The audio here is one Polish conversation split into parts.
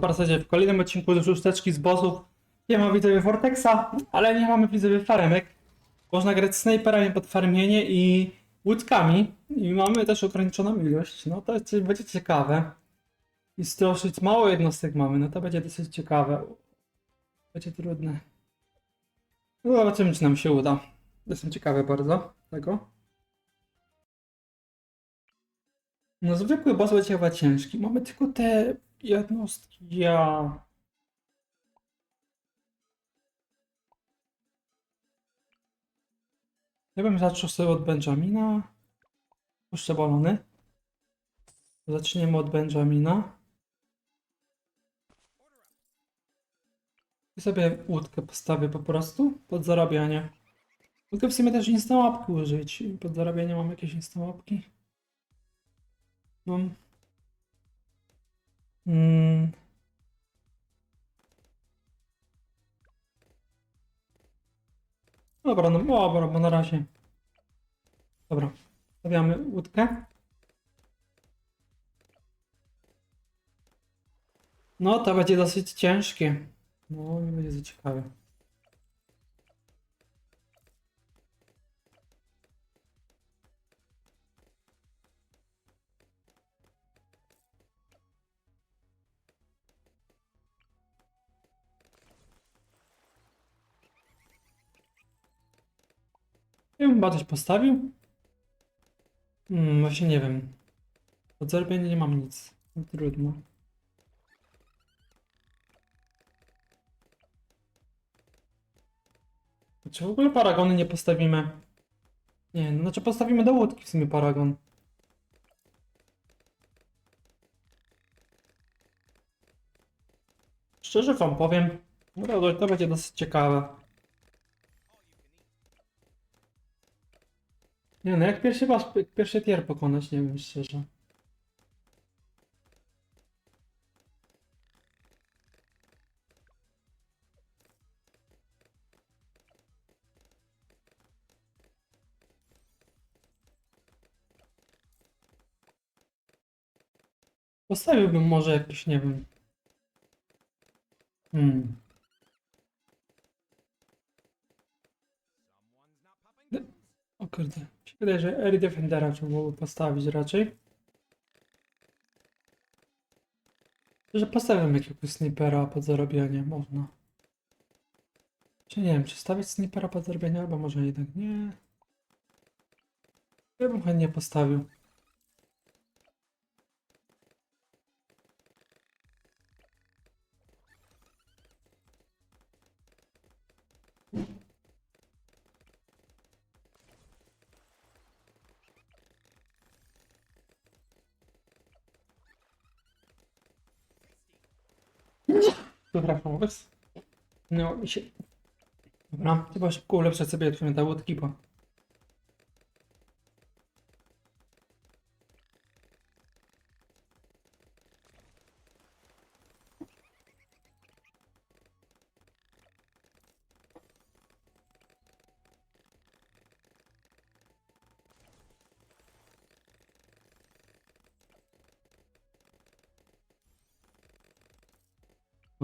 serdecznie w kolejnym odcinku z szósteczki z bossów. Nie ma widzowie Vortexa, ale nie mamy widzowie faremek. Można grać snajperami pod farmienie i łódkami. I mamy też ograniczoną ilość. No to jest- będzie ciekawe. I stroszyć mało jednostek mamy, no to będzie dosyć ciekawe. Będzie trudne. No zobaczymy czy nam się uda. Jestem ciekawy bardzo tego. No zwykły boss będzie chyba ciężki. Mamy tylko te jednostki. Ja. Ja bym zaczął sobie od Benjamina. Puszczę balony. Zaczniemy od Benjamina. I sobie łódkę postawię po prostu pod zarabianie. Mogę w sumie też instałapki użyć. Pod zarabianie mam jakieś instałapki. Mam. Mm. Dobra, no dobra, bo na razie. Dobra, stawiamy łódkę. No, to będzie dosyć ciężkie. No, nie będzie za ciekawe. Chyba coś postawił. Hmm, właśnie nie wiem. Od zarobienia nie mam nic. No, trudno. Czy w ogóle paragony nie postawimy? Nie, no znaczy postawimy do łódki w sumie paragon. Szczerze wam powiem, no to, to będzie dosyć ciekawe. Nie no, jak pierwszy jak pierwszy tier pokonać, nie wiem szczerze. Postawiłbym może jakiś, nie wiem. Hmm. O kurde. Wydaje, że Air Defendera trzeba byłoby postawić raczej. Że postawiam jakiegoś snipera pod zarabianie, można. Czy nie wiem, czy stawić snipera pod zarabianie, albo może jednak nie. Ja bym chętnie postawił. Dobra, pomysł. No i się... Dobra, chyba szybko ulepszę sobie te łódki, bo...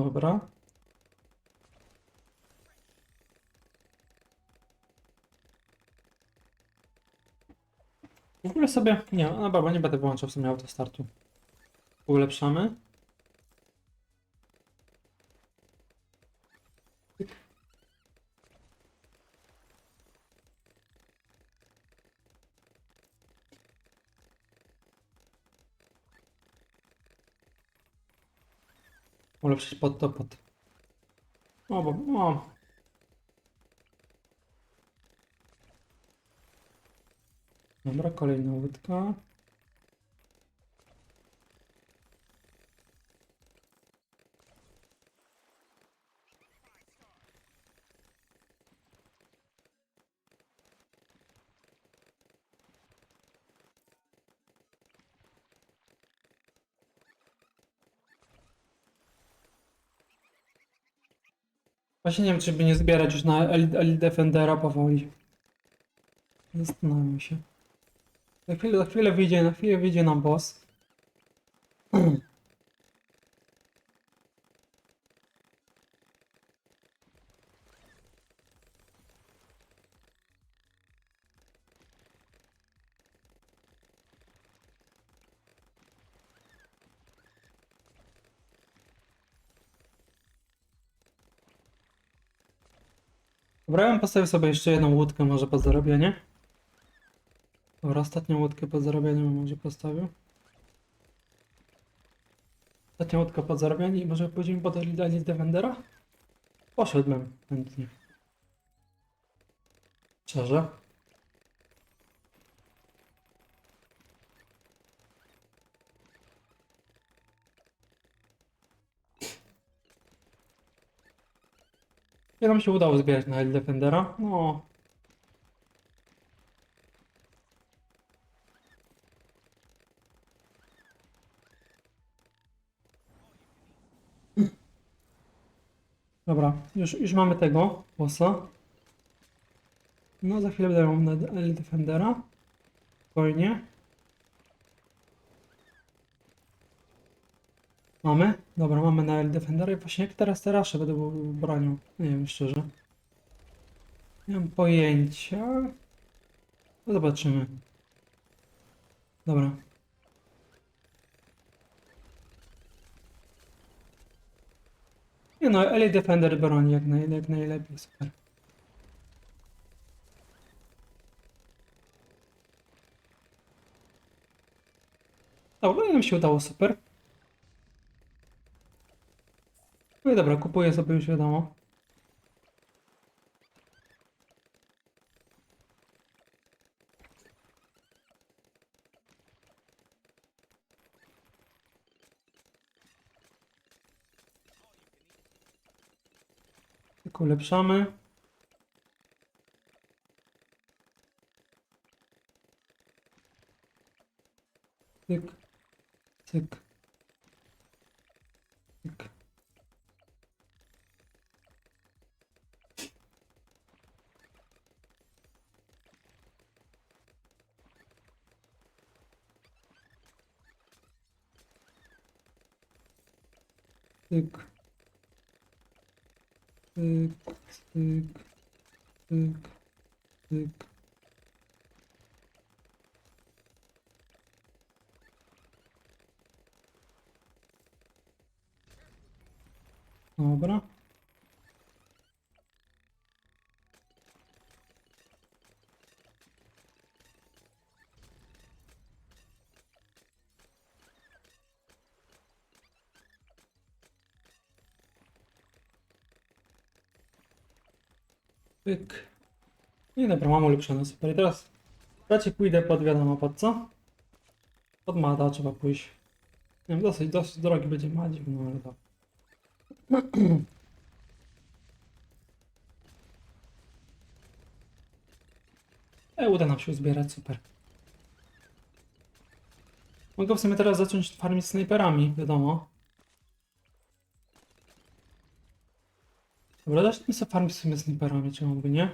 Dobra. W ogóle sobie... Nie, no dobra, nie będę wyłączał w sumie autostartu. Ulepszamy. Ulepszyć pod to pod. O, bo... O. Dobra, kolejna łódka. Właśnie nie wiem, czy by nie zbierać już na Elite Defendera powoli. Zastanawiam się. Za chwilę, za chwilę wyjdzie, na chwilę wyjdzie nam boss. Dobra, ja sobie jeszcze jedną łódkę może pod zarobienie. Dobra, ostatnią łódkę pod zarobienie bym może postawił. Ostatnia łódka pod zarobienie i może później podali dali Defendera? Poszedłbym chętnie. Szczerze. Nie nam się udało zbierać na Hell Defendera. No. Dobra, już, już mamy tego bossa. No, za chwilę będę miał na Defendera. Spokojnie. Mamy? Dobra, mamy na L Defendera i właśnie jak teraz te rasze był bronią. Nie wiem szczerze. Nie mam pojęcia. No zobaczymy. Dobra. Nie no, Elite Defender broni jak, naj, jak najlepiej, super. Dobra, nam się udało, super. No i dobra, kupuję sobie już wiadomo. Tylko ulepszamy. Tyk, tyk, tyk. Tyk. Tyk, tyk, tyk, tyk. Dobra. Pyk. No i dobra, mam ulepszone, super. I teraz raczej pójdę pod wiadomo pod co? Pod Mada trzeba pójść. Nie wiem, dosyć, dosyć drogi będzie Madzik, no ale to. E, uda nam się uzbierać, super. Mogę w sumie teraz zacząć farmić snajperami, wiadomo. Dobra, zacznijmy sobie farmić z tymi snajperami, czemu by nie?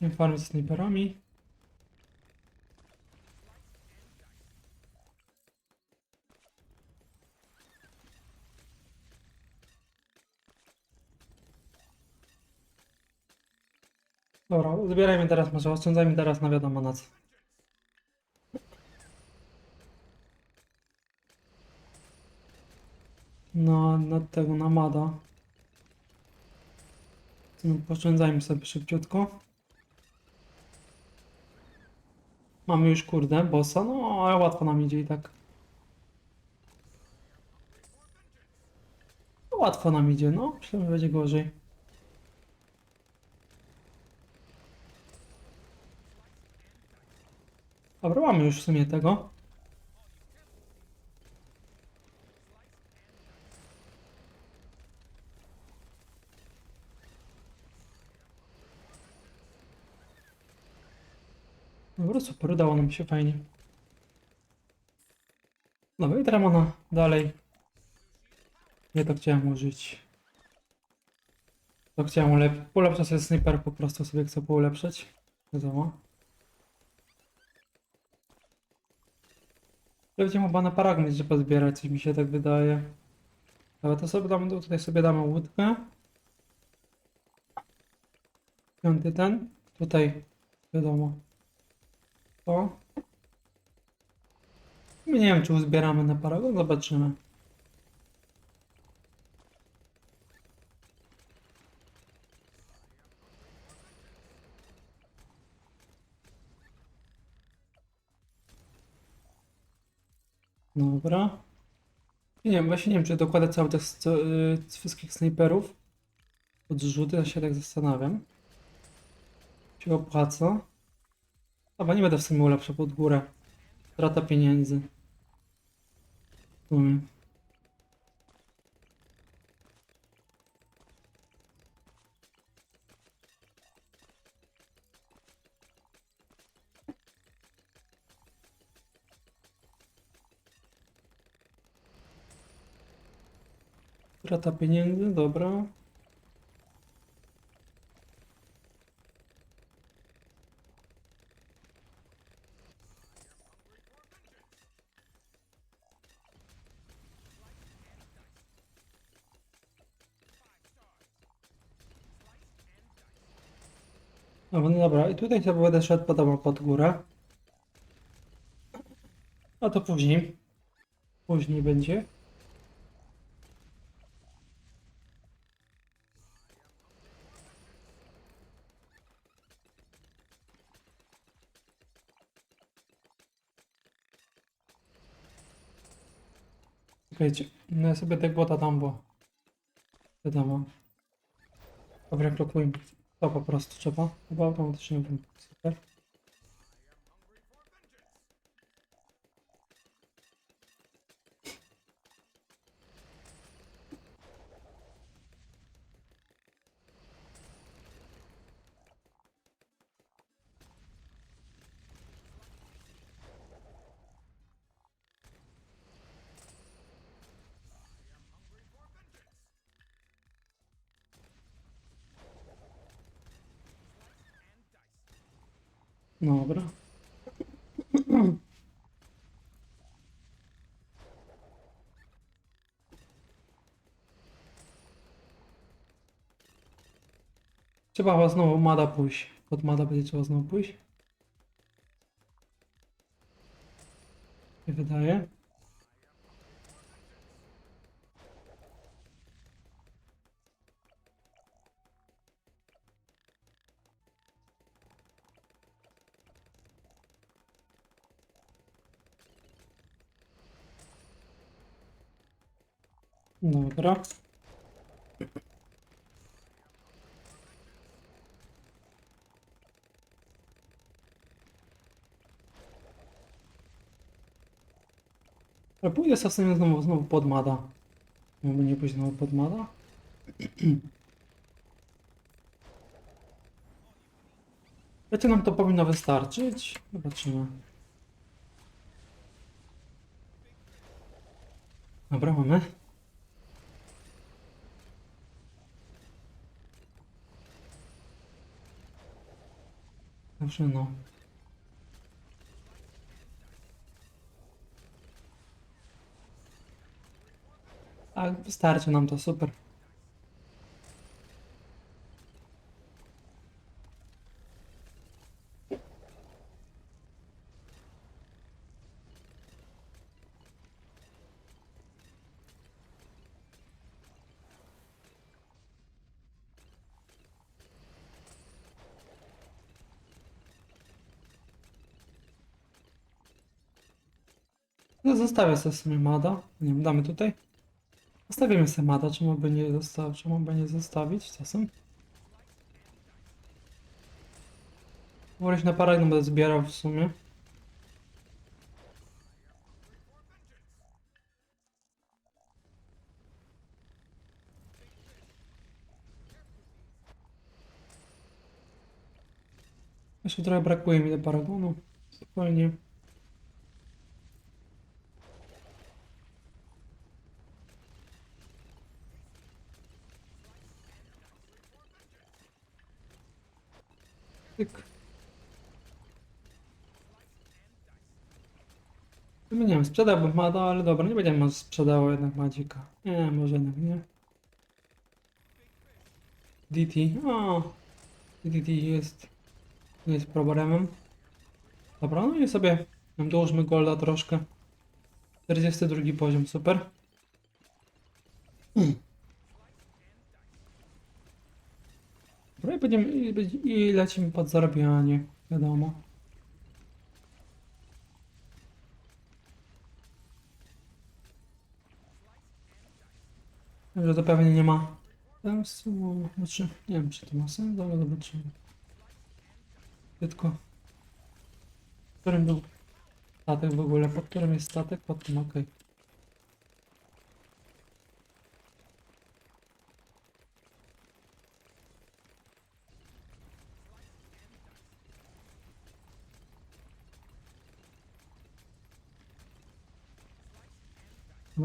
Nie farmić z snajperami. Dobra, zbierajmy teraz, może oszczędzajmy teraz na wiadomo na co. Na, na tego namada. No, Poszczędzajmy sobie szybciutko. Mamy już kurde bossa, no ale łatwo nam idzie i tak. No, Łatwo nam idzie, no. Że będzie gorzej. Dobra, mamy już w sumie tego. Dobra, super, udało nam się fajnie. Dobra, i teraz dalej. Nie to chciałem użyć. To chciałem ulep ulepszać sobie sniper, po prostu sobie chcę poulepszyć. Wiadomo. Będziemy chyba na paragmet, żeby pozbierać, coś mi się tak wydaje. Ale to sobie damy, tutaj sobie damy łódkę. Piąty ten. Tutaj, wiadomo. To. Nie wiem, czy uzbieramy na paragon, zobaczymy. Dobra. Nie wiem, właśnie nie wiem, czy dokładać cały tych sto- y, wszystkich snajperów pod zrzuty, ja się tak zastanawiam. Się opłaca. Chyba nie będę w sumie ulepszał pod górę. Strata pieniędzy. W sumie. Strata pieniędzy, dobra. No, no dobra, i tutaj sobie będę szedł podobno pod górę. A to później. Później będzie. Wiecie, no ja sobie tak bota tam, bo wiadomo. Dobra, krokujmy. To po prostu trzeba. Chyba automatycznie wiem. Super. Dobra. Trzeba chyba znowu Mada pójść. Pod Mada będzie trzeba znowu pójść. Nie wydaje. Dobra. Ale pójdę sobie znowu, znowu pod Mada. Mógłby nie pójść znowu pod Mada? Wiecie, nam to powinno wystarczyć? Zobaczymy. Dobra, mamy. Dobrze, no. A wystarczy nam to, super. No zostawię sobie w sumie Mada. Nie wiem, damy tutaj. Zostawimy sobie Mada, czemu by nie zostawić, czemu by nie zostawić czasem. Się na parę będę zbierał w sumie. Jeszcze trochę brakuje mi do paragonu. Spokojnie. Nie wiem, sprzedałbym Mada, ale dobra, nie będziemy sprzedało jednak Madzika. Nie, może jednak nie. DT, o, DT jest, nie jest problemem. Dobra, no i sobie dołóżmy golda troszkę. 42 poziom, super. Dobra, i będziemy, i, i lecimy pod zarabianie, wiadomo. Że to pewnie nie ma sensu, znaczy, nie wiem czy to ma sens, ale zobaczymy. Tylko, w którym był statek w ogóle, pod którym jest statek, pod tym, okej.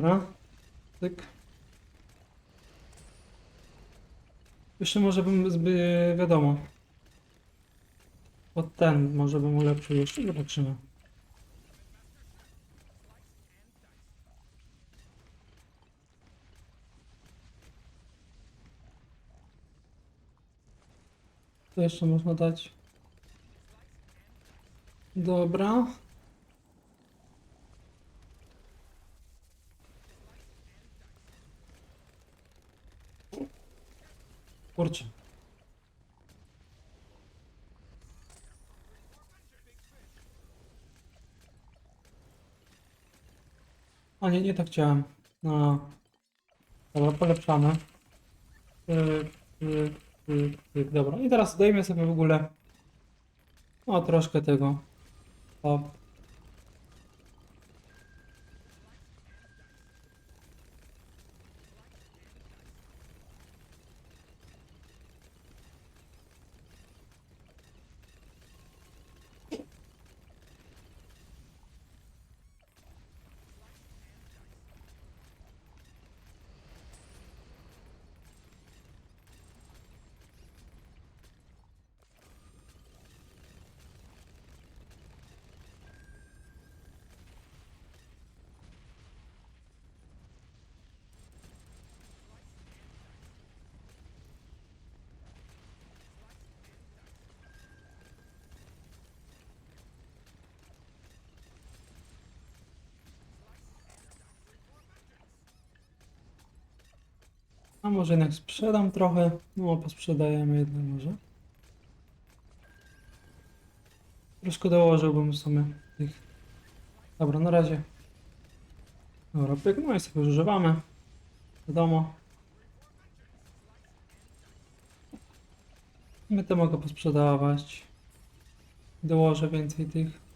Dobra. Tyk. Jeszcze może bym zby, wiadomo. Pod ten może bym ulepszył jeszcze, zobaczymy. To jeszcze można dać. Dobra. Kurczę. A nie, nie tak chciałem. No. Dobra, polepszamy. Pyk, pyk, pyk, pyk. Dobra, i teraz dajmy sobie w ogóle. O, troszkę tego. A może jednak sprzedam trochę? No, posprzedajemy jednak może. Troszkę dołożyłbym w sumie tych. Dobra, na razie. Dobra, pyk, no i sobie używamy. Wiadomo. My to mogę posprzedawać. Dołożę więcej tych.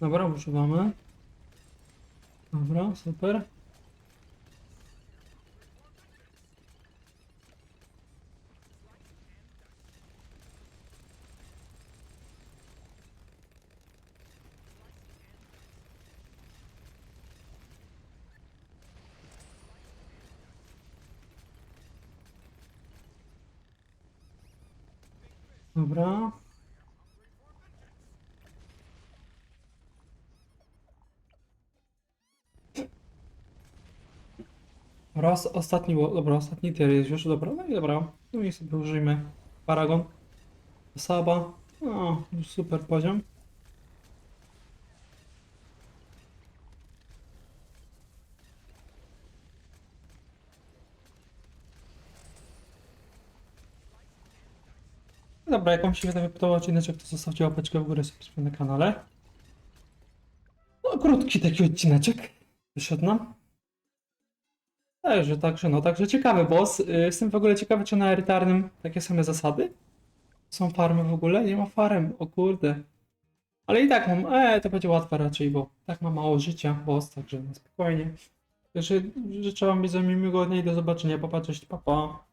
Dobra, używamy. Dobra, super. Dobra. Raz, ostatni, było- dobra, ostatni tier jest już, dobra, no i dobra. No i sobie użyjmy Paragon. Saba. O, już super poziom. Dobra, jak wam się wydaje podobał odcineczek, to zostawcie łapeczkę w górę, subskrypcję na kanale. No, krótki taki odcineczek wyszedł nam. Także, także, no, także ciekawy boss. Y, Jestem w ogóle ciekawy, czy na erytarnym takie same zasady? Są farmy w ogóle? Nie ma farm, o kurde. Ale i tak mam, e, to będzie łatwe raczej, bo tak ma mało życia boss, także no, spokojnie. Także życzę wam widzom miłego dnia i do zobaczenia, popatrzeć, pa pa.